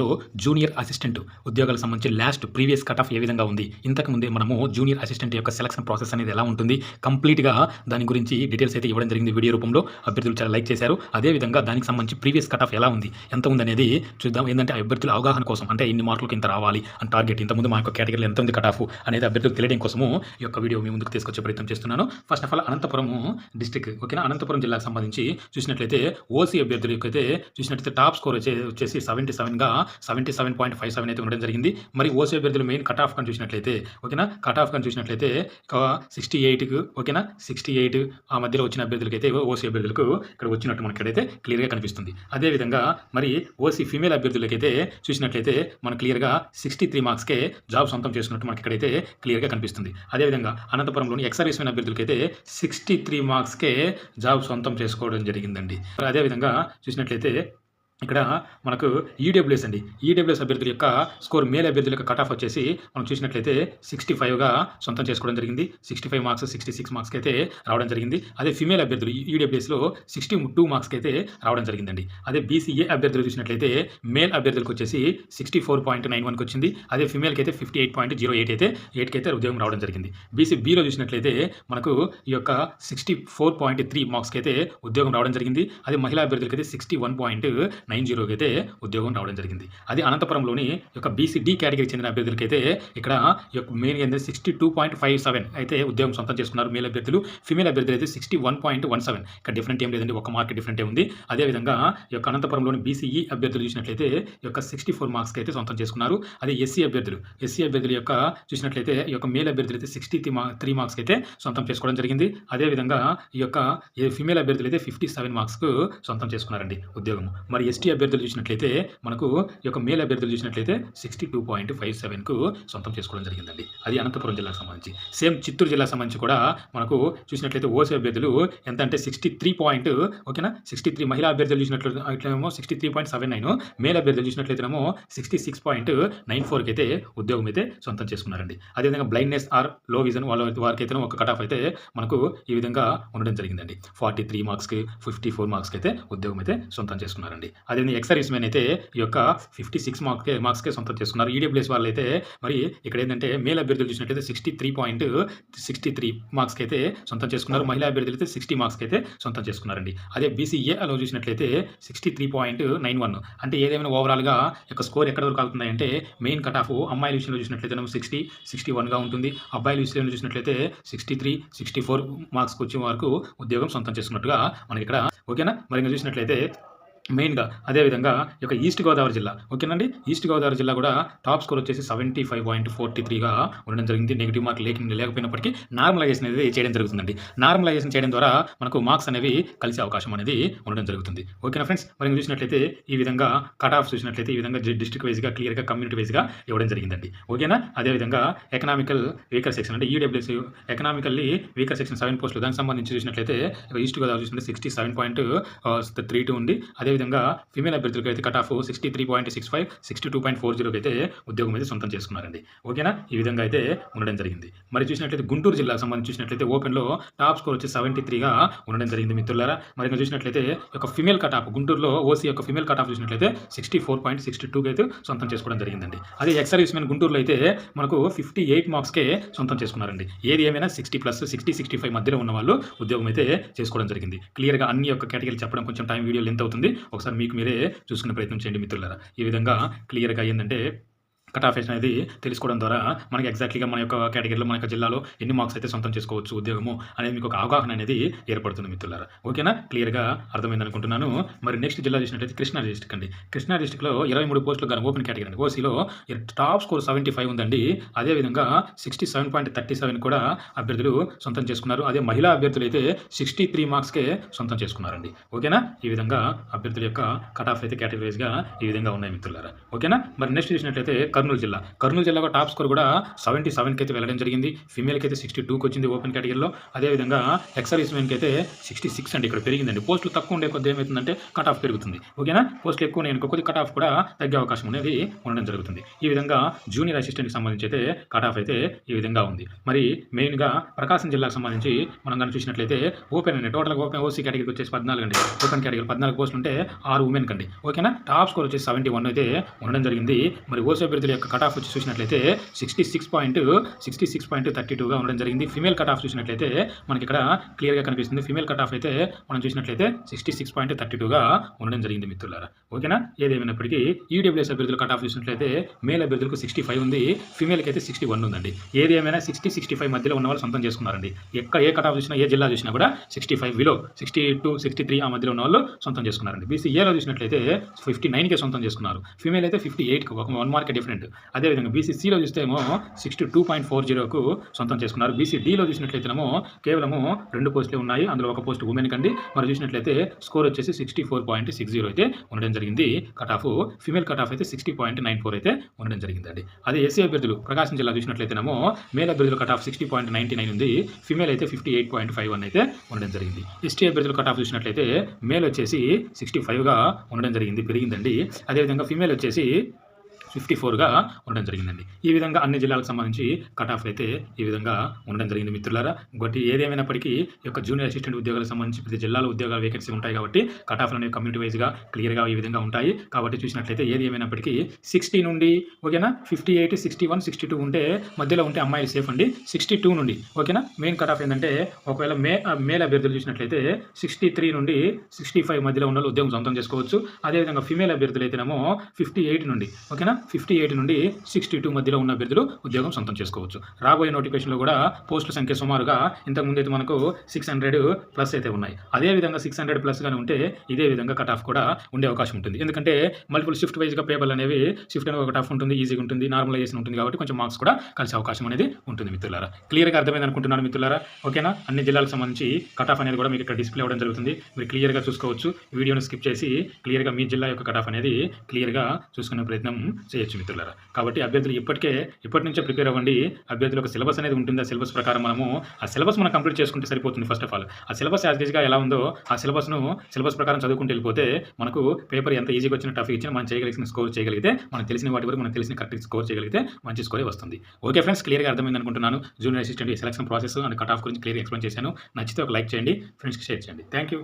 విభాగంలో junior assistant ఉద్యోగాలకు సంబంధించి లాస్ట్ ప్రీవియస్ కట్ ఆఫ్ ఏ విధంగా ఉంది? ఇంతకు ముందే మనము జూనియర్ అసిస్టెంట్ యొక్క సెలక్షన్ ప్రాసెస్ అనేది ఎలా ఉంటుంది? కంప్లీట్గా దాని గురించి డీటెయిల్స్ అయితే ఇవ్వడం జరిగింది వీడియో రూపంలో. అభ్యర్థులు చాలా లైక్ చేశారు. అదేవిధంగా దానికి సంబంధించి ప్రీవియస్ కట్ ఆఫ్ ఎలా ఉంది? ఎంత ఉంది అనేది చూద్దాం. ఏంటంటే అభ్యర్థుల అవగాహన కోసం అంటే ఇన్ని మార్కులకు ఇంత రావాలి? అని టార్గెట్ ఇంతకుముందు మా యొక్క కేటగిరీలో ఎంత ఉంది కట్ ఆఫ్ అనేది అభ్యర్థులకు తెలియడం కోసము ఈ యొక్క వీడియో మీ ముందుకు తీసుకొచ్చే ప్రయత్నం చేస్తున్నాను. First of all Anantapuram district ఓకేనా అనంతపురం జిల్లాకు సంబంధించి చూసినట్లయితే ఓసీ అభ్యర్థులకు అయితే చూసినట్లయితే టాప్ స్కోర్ వచ్చే వచ్చేసి seventy సెవెన్గా seventy seven point five seven అయితే ఉండడం జరిగింది. మరి ఓసీ అభ్యర్థులు మెయిన్ కట్ ఆఫ్ కానీ చూసినట్లయితే ఓకేనా? కట్ ఆఫ్ కానీ చూసినట్లయితే సిక్స్టీ ఎయిట్కి ఓకేనా? సిక్స్టీ ఎయిట్ ఆ మధ్యలో వచ్చిన అభ్యర్థులకి అయితే ఓసీ అభ్యర్థులకు ఇక్కడ వచ్చినట్టు మనకి ఇక్కడైతే క్లియర్గా కనిపిస్తుంది. అదేవిధంగా మరి ఓసీ ఫీమేల్ అభ్యర్థులకైతే చూసినట్లయితే మనం క్లియర్గా సిక్స్టీ త్రీ మార్క్స్కే జాబ్ సొంతం చేసుకున్నట్టు మనకి ఇక్కడైతే క్లియర్గా కనిపిస్తుంది. అదేవిధంగా అనంతపురంలోని ఎక్స్ సర్వీస్మెన్ అభ్యర్థులకైతే సిక్స్టీ త్రీ మార్క్స్కే జాబ్ సొంతం చేసుకోవడం జరిగిందండి. అదేవిధంగా చూసినట్లయితే ఇక్కడ మనకు ఈడబ్ల్యూఎస్ అండి. ఈడబ్ల్యూఎస్ అభ్యర్థుల యొక్క స్కోర్ మేల్ అభ్యర్థుల యొక్క కట్ ఆఫ్ వచ్చేసి మనం చూసినట్లయితే సిక్స్టీ ఫైవ్గా సొంతం చేసుకోవడం జరిగింది. Sixty five marks sixty six మార్క్స్కి అయితే రావడం జరిగింది. అదే ఫిమేల్ అభ్యర్థులు ఈడబ్ల్యూఎస్లో సిక్స్టీ టూ మార్క్స్కి అయితే రావడం జరిగింది అదే బీసీఏ అభ్యర్థులు చూసినట్లయితే మేల్ అభ్యర్థులకు వచ్చేసి సిక్స్టీ ఫోర్ పాయింట్ నైన్ వన్కి వచ్చింది. అదే ఫిమేల్కి అయితే fifty eight point zero eight అయితే ఎయిట్కి అయితే ఉద్యోగం రావడం జరిగింది. బీసీ బీలో చూసినట్లయితే మనకు ఈ యొక్క సిక్స్టీ ఫోర్ పాయింట్ త్రీ మార్క్స్కి అయితే ఉద్యోగం రావడం జరిగింది. అదే మహిళా అభ్యర్థులకి అయితే సిక్స్టీ వన్ పాయింట్ నైన్ జీరోకి అయితే ఉద్యోగం రావడం జరిగింది. అది అనంతపురంలోని యొక్క బీసీడీ కేటగిరీకి చెందిన అభ్యర్థులకి అయితే ఇక్కడ మెయిన్ ఏంటంటే sixty two point five seven. అయితే ఉద్యోగం సొంతం చేసుకున్నారు మేల్ అభ్యర్థులు. ఫిమేల్ అభ్యర్థులు అయితే sixty one point one seven. ఇక్కడ డిఫరెంట్ ఏం లేదండి. ఒక మార్క్ డిఫరెంటే ఉంది. అదేవిధంగా ఈ యొక్క అనంతపురంలోని బీసీఈ అభ్యర్థులు చూసినట్లయితే ఈ యొక్క సిక్స్టీ ఫోర్ మార్క్స్కి అయితే సొంతం చేసుకున్నారు. అదే ఎస్సీ అభ్యర్థులు. ఎస్సీ అభ్యర్థుల యొక్క చూసినట్లయితే ఈ యొక్క మేల్ అభ్యర్థులు అయితే సిక్స్టీ త్రీ త్రీ మార్క్స్కి అయితే సొంతం చేసుకోవడం జరిగింది. అదేవిధంగా ఈ యొక్క ఫిమేల్ అభ్యర్థులు అయితే ఫిఫ్టీ సెవెన్ మార్క్స్కు సొంతం చేసుకున్నారండి ఉద్యోగం మరి ఎస్టీ అభ్యర్థులు చూసినట్లయితే మనకు ఈ యొక్క మేల్ అభ్యర్థులు చూసినట్లయితే సిక్స్టీ టూ పాయింట్ ఫైవ్ సెవెన్కు సొంతం చేసుకోవడం జరిగిందండి. అది అనంతపురం జిల్లాకు సంబంధించి. సేమ్ చిత్తూరు జిల్లాకు సంబంధించి కూడా మనకు చూసినట్లయితే ఓసీ అభ్యర్థులు ఎంత అంటే సిక్స్టీ త్రీ పాయింట్ ఓకేనా? సిక్స్టీ త్రీ మహిళా అభ్యర్థులు చూసినట్లు sixty three point seven nine male అభ్యర్థులు చూసినట్లయితేనేమో సిక్స్టీ సిక్స్ పాయింట్ నైన్ ఫోర్కి అయితే ఉద్యోగం అయితే సొంతం చేసుకున్నారండి. అదేవిధంగా బ్లైండ్నెస్ ఆర్లో విజన్ వాళ్ళ వారికి అయితే ఒక కట్ ఆఫ్ అయితే మనకు ఈ విధంగా ఉండడం జరిగిందండి. ఫార్టీ త్రీ మార్క్స్కి ఫిఫ్టీ ఫోర్ మార్క్స్కి అయితే ఉద్యోగం అయితే సొంతం చేసుకున్నారండి. అదేవిధంగా ఎక్స్ సర్వీస్ మెన్ అయితే ఈ యొక్క ఫిఫ్టీ సిక్స్ మార్క్కే మార్క్స్కే సొంతం చేసుకున్నారు. ఈడబ్ల్యూఎస్ వాళ్ళు అయితే మరి ఇక్కడ ఏంటంటే మేల్ అభ్యర్థులు చూసినట్టయితే sixty three point sixty three మార్క్స్కి అయితే సొంతం చేసుకున్నారు. మహిళా అభ్యర్థులు అయితే సిక్స్టీ మార్క్స్కి అయితే సొంతం చేసుకున్నారండి. అదే బీసీఏ అలా చూసినట్లయితే sixty three point nine one అంటే ఏదేమైనా ఓవరాల్గా యొక్క స్కోర్ ఎక్కడ వరకు అవుతుంది అంటే మెయిన్ కట్ ఆఫ్ అమ్మాయిల విషయంలో చూసినట్లయితే సిక్స్టీ సిక్స్టీ వన్గా ఉంటుంది. అబ్బాయిల విషయంలో చూసినట్లయితే సిక్స్టీ త్రీ సిక్స్టీ ఫోర్ మార్క్స్కి వచ్చే వరకు ఉద్యోగం సొంతం చేసుకున్నట్టుగా మనకి ఇక్కడ ఓకేనా? మరి ఇంకా చూసినట్లయితే మెయిన్గా అదేవిధంగా ఈ యొక్క ఈస్ట్ గోదావరి జిల్లా. ఓకేనండి? ఈస్ట్ గోదావరి జిల్లా కూడా టాప్ స్కోర్ వచ్చేసి సెవెంటీ ఫైవ్ పాయింట్ ఫోర్టీ త్రీగా ఉండడం జరిగింది. నెగిటివ్ మార్క్ లేక లేకపోయినప్పటికీ నార్మలైజేషన్ అనేది చేయడం జరుగుతుందండి. నార్మలైజేషన్ చేయడం ద్వారా మనకు మార్క్స్ అనేవి కలిసే అవకాశం అనేది ఉండడం జరుగుతుంది. ఓకేనా ఫ్రెండ్స్? మరి చూసినట్లయితే ఈ విధంగా కట్ ఆఫ్ చూసినట్లయితే ఈ విధంగా డిస్ట్రిక్ట్ వైజ్గా క్లియర్గా కమ్యూనిటీ వైజ్గా ఇవ్వడం జరిగిందండి. ఓకేనా? అదేవిధంగా ఎకనామికల్ వీకర్ సెక్షన్ అంటే EWS economically weaker section seven పోస్టులు. దానికి సంబంధించి చూసినట్లయితే ఈస్ట్ గోదావరి చూసినట్టు sixty seven point three two ఉంది. అదేవిధంగా ఫిమేల్ అభ్యర్థులకు అయితే cut off sixty three point six five sixty two point four జీరోకి అయితే ఉద్యోగం అయితే సొంతం చేసుకున్నారండి. ఓకేనా ఈ విధంగా అయితే ఉండడం జరిగింది. మరి చూసినట్లయితే గుంటూరు జిల్లాకు సంబంధించి చూసినట్లయితే ఓపెన్లో టాప్ స్కోర్ వచ్చి సెవెంటీ త్రీగా ఉండడం జరిగింది మిత్రులారా. మరి ఇంకా చూసినట్లయితే ఒక ఫిమేల్ కట్ ఆఫ్ గుంటూరులో ఓసీ యొక్క ఫిమేల్ కట్ ఆఫ్ చూసినట్లయితే సిక్స్టీ ఫోర్ పాయింట్ సిక్స్టీ టూకి అయితే సొంతం చేసుకోవడం జరిగిందండి. అదే ఎక్స్ సర్వీస్ మెన్ గుంటూరులో అయితే మనకు ఫిఫ్టీ ఎయిట్ మార్క్స్కే సొంతం చేసుకున్నారండి. ఏది ఏమైనా sixty plus sixty sixty five మధ్యలో ఉన్న వాళ్ళు ఉద్యోగం అయితే చేసుకోవడం జరిగింది. క్లియర్గా అన్ని యొక్క కేటగిరీలు చెప్పడం కొంచెం టైం వీడియో లెంత్ అవుతుంది. ఒకసారి మీకు మీరే చూసుకునే ప్రయత్నం చేయండి మిత్రులారా. ఈ విధంగా క్లియర్గా అయ్యిందంటే కట్ ఆఫ్ అనేది తెలుసుకోవడం ద్వారా మనకి ఎగ్జాక్ట్లీగా మన యొక్క కేటగిరీలో మన యొక్క జిల్లాలో ఎన్ని మార్క్స్ అయితే సొంతం చేసుకోవచ్చు ఉద్యోగము అనేది మీకు ఒక అవగాహన అనేది ఏర్పడుతుంది మిత్రులారా. ఓకేనా క్లియర్గా అర్థమైంది అనుకుంటున్నాను. మరి నెక్స్ట్ జిల్లా చూసినట్లయితే కృష్ణా డిస్టిక్ అండి. కృష్ణా డిస్టిక్లో ఇరవై మూడు పోస్టులు కానీ ఓపెన్ కేటగిరీ అండి. ఓసీలో టాప్ స్కోర్ సెవెంటీ ఫైవ్ ఉందండి. అదేవిధంగా sixty seven point thirty seven కూడా అభ్యర్థులు సొంతం చేసుకున్నారు. అదే మహిళా అభ్యర్థులు అయితే సిక్స్టీ త్రీ మార్క్స్కే సొంతం చేసుకున్నారండి. ఓకేనా ఈ విధంగా అభ్యర్థుల యొక్క కట్ ఆఫ్ అయితే కేటగిరీస్గా ఈ విధంగా ఉన్నాయి మిత్రులారా. ఓకేనా మరి నెక్స్ట్ చూసినట్లయితే కర్నూలు జిల్లా. కర్నూలు జిల్లాలో టాప్ స్కోర్ కూడా సెవెంటీ సెవెన్కి అయితే వెళ్ళడం జరిగింది. ఫీమేల్కి అయితే సిక్స్టీ టూకి వచ్చింది ఓపెన్ కేటగిరీలో అదేవిధంగా ఎక్స్ సర్వీస్ మెన్కి అయితే సిక్స్టీ సిక్స్ అండి ఇక్కడ పెరిగిందండి. పోస్టులు తక్కువ ఉండే కొద్ది ఏమవుతుందంటే కట్ ఆఫ్ పెరుగుతుంది. ఓకేనా పోస్టులు ఎక్కువ నేను కొద్ది కట్ ఆఫ్ కూడా తగ్గే అవకాశం అనేది ఉండడం జరుగుతుంది. ఈ విధంగా జూనియర్ అసిస్టెంట్కి సంబంధించి అయితే కట్ ఆఫ్ అయితే ఈ విధంగా ఉంది. మరి మెయిన్గా ప్రకాశం జిల్లాకు సంబంధించి మనం కనుక చూసినట్లయితే ఓపెన్ అండి. టోటల్ ఓపెన్ ఓసీ కేటగిరీకి వచ్చేసి పద్నాలుగు అండి. ఓపెన్ కేటగిరీ పద్నాలుగు పోస్టులు ఉంటే ఆరు ఉమెన్ అండి ఓకేనా టాప్ స్కోర్ వచ్చేసి సెవెంటీ వన్ అయితే ఉండడం జరిగింది. మరి ఓసీ అభ్యర్థులు యొక్క కట్ ఆఫ్ వచ్చి చూసినట్లయితే sixty six point sixty six point thirty టూగా ఉండడం జరిగింది. ఫిమేల్ కట్ ఆఫ్ చూసినట్లయితే మనకి ఇక్కడ క్లియర్గా కనిపిస్తుంది. ఫిమేల్ కట్ ఆఫ్ అయితే మనం చూసినట్లయితే సిక్స్టీ సిక్స్ పాయింట్ థర్టీ టూగా ఉండడం జరిగింది మిత్రులారా. ఓకేనా? ఏదేమైనప్పటికీ ఈడబ్ల్యూఎస్ అభ్యర్థులు కట్ ఆఫ్ చూసినట్లయితే మేల్ అభ్యర్థులకు సిక్స్టీ ఫైవ్ ఉంది ఫిమేల్కి అయితే సిక్స్టీ వన్ ఉందండి. ఏది ఏమైనా సిక్స్టీ సిక్స్టీ ఫైవ్ మధ్యలో ఉన్న వాళ్ళు సొంతం చేసుకున్నారండి. ఎక్కడ ఏ కట్ ఆఫ్ చూసినా ఏ జిల్లా చూసినా కూడా సిక్స్టీ ఫైవ్ విలో సిక్స్టీ టూ సిక్స్టీ త్రీ ఆ మధ్యలో ఉన్న వాళ్ళు సొంతం చేసుకున్నారండి. బీసీఏలో చూసినట్లయితే ఫిఫ్టీ నైన్కే సొంతం చేసుకున్నారు. ఫిమేల్ అయితే ఫిఫ్టీ ఎయిట్కి ఒక వన్ మార్క్ డిఫరెంట్ అదేవిధంగా బీసీసీలో చూస్తే ఏమో సిక్స్టీ టూ పాయింట్ ఫోర్ జీరోకు సొంతం చేసుకున్నారు. బీసీడీలో చూసినట్లయితేనేమో కేవలము రెండు పోస్టులే ఉన్నాయి. అందులో ఒక పోస్ట్ ఉమెన్ కండి. మరి చూసినట్లయితే స్కోర్ వచ్చేసి sixty four point six zero అయితే ఉండడం జరిగింది. Cut off female cut off అయితే సిక్స్టీ పాయింట్ నైన్ ఫోర్ అయితే ఉండడం జరిగిందండి. అదే ఎస్సీ అభ్యర్థులు ప్రకాశం జిల్లా చూసినట్లయితేనేమో మేల్ అభ్యర్థుల cut off sixty point ninety nine ఉంది. ఫిమేల్ అయితే fifty eight point five one అయితే ఉండడం జరిగింది. ఎస్టీ అభ్యర్థుల కట్ ఆఫ్ చూసినట్లయితే మేల్ వచ్చేసి సిక్స్టీ ఫైవ్గా ఉండడం జరిగింది పెరిగిందండి. అదేవిధంగా ఫిమేల్ వచ్చేసి ఫిఫ్టీ ఫోర్గా ఉండడం జరిగిందండి. ఈ విధంగా అన్ని జిల్లాలకు సంబంధించి కట్ ఆఫ్ అయితే ఈ విధంగా ఉండడం జరిగింది మిత్రులారా. బట్టి ఏదేమైనప్పటికీ ఈ యొక్క జూనియర్ అసిస్టెంట్ ఉద్యోగాలకు సంబంధించి ప్రతి జిల్లాలో ఉద్యోగాల వేకెన్సీ ఉంటాయి కాబట్టి కట్ ఆఫ్లు అనేవి కమ్యూనిటీ వైజ్గా క్లియర్గా ఈ విధంగా ఉంటాయి. కాబట్టి చూసినట్లయితే ఏది ఏమైనప్పటికీ సిక్స్టీ నుండి ఓకేనా? Fifty eight sixty one sixty two ఉంటే మధ్యలో ఉంటే అమ్మాయిలు సేఫ్ అండి. సిక్స్టీ టూ నుండి ఓకేనా? మెయిన్ కట్ ఆఫ్ ఏంటంటే ఒకవేళ మే మేల్ అభ్యర్థులు చూసినట్లయితే సిక్స్టీ త్రీ నుండి సిక్స్టీ ఫైవ్ మధ్యలో ఉన్న ఉద్యోగం సొంతం చేసుకోవచ్చు. అదేవిధంగా ఫిమేల్ అభ్యర్థులు అయితేనేమో ఫిఫ్టీ ఎయిట్ నుండి ఓకేనా? ఫిఫ్టీ ఎయిట్ నుండి సిక్స్టీ టూ మధ్యలో ఉన్న అభ్యర్థులు ఉద్యోగం సొంతం చేసుకోవచ్చు. రాబోయే నోటిఫికేషన్లో కూడా పోస్టుల సంఖ్య సుమారుగా ఇంతకుముందు అయితే మనకు సిక్స్ హండ్రెడ్ ప్లస్ అయితే ఉన్నాయి. అదేవిధంగా సిక్స్ హండ్రెడ్ ప్లస్గానే ఉంటే ఇదే విధంగా కట్ ఆఫ్ కూడా ఉండే అవకాశం ఉంటుంది. ఎందుకంటే మల్టిపుల్ షిఫ్ట్ వైజ్గా పేపర్లు అనేవి షిఫ్ట్ అనేది ఒక టఫ్ ఉంటుంది ఈజీగా ఉంటుంది నార్మలైజేషన్ ఉంటుంది కాబట్టి కొంచెం మార్క్స్ కూడా కలిసే అవకాశం అనేది ఉంటుంది మిత్రులారా. క్లియర్గా అర్థమైంది అనుకుంటున్నాను మిత్రులారా? ఓకేనా? అన్ని జిల్లాలకు సంబంధించి కట్ ఆఫ్ అనేది కూడా మీకు ఇక్కడ డిస్ప్లే అవ్వడం జరుగుతుంది. మీరు క్లియర్గా చూసుకోవచ్చు. వీడియోని స్కిప్ చేసి క్లియర్గా మీ జిల్లా యొక్క కట్ ఆఫ్ అనేది క్లియర్గా చూసుకునే ప్రయత్నం చేయొచ్చు మిత్రులారా. కాబట్టి అభ్యర్థులు ఇప్పటికే ఇప్పటి నుంచే ప్రిపేర్ అవ్వండి. అభ్యర్థులకు ఒక సిలబస్ అనేది ఉంటుంది. ఆ సిలబస్ ప్రకారం మనము ఆ సిలబస్ మనం కంప్లీట్ చేసుకుంటే సరిపోతుంది ఫస్ట్ ఆఫ్ ఆల్ ఆ సిలబస్ యాజ్ ఈజ్గా ఎలా ఉందో ఆ సిలబస్ను సిలబస్ ప్రకారం చదువుకుంటూ వెళ్ళిపోతే మనకు పేపర్ ఎంత ఈజీగా వచ్చిన టఫ్ ఇచ్చినా మనం చేయగలిగిన స్కోర్ చేయగలిగితే మనం తెలిసిన వాటి వరకు మనం తెలిసిన కరెక్ట్ స్కోర్ చేయగలిగితే మంచి స్కోరే వస్తుంది. ఓకే ఫ్రెండ్స్ క్లియర్గా అర్థమైంది అనుకుంటున్నాను. Junior assistant selection process and cut off గురించి క్లియర్ ఎక్స్ప్లెయిన్ చేశాను. నచ్చితే ఒక లైక్ చేయండి. ఫ్రెండ్స్కి షేర్ చేయండి. Thank you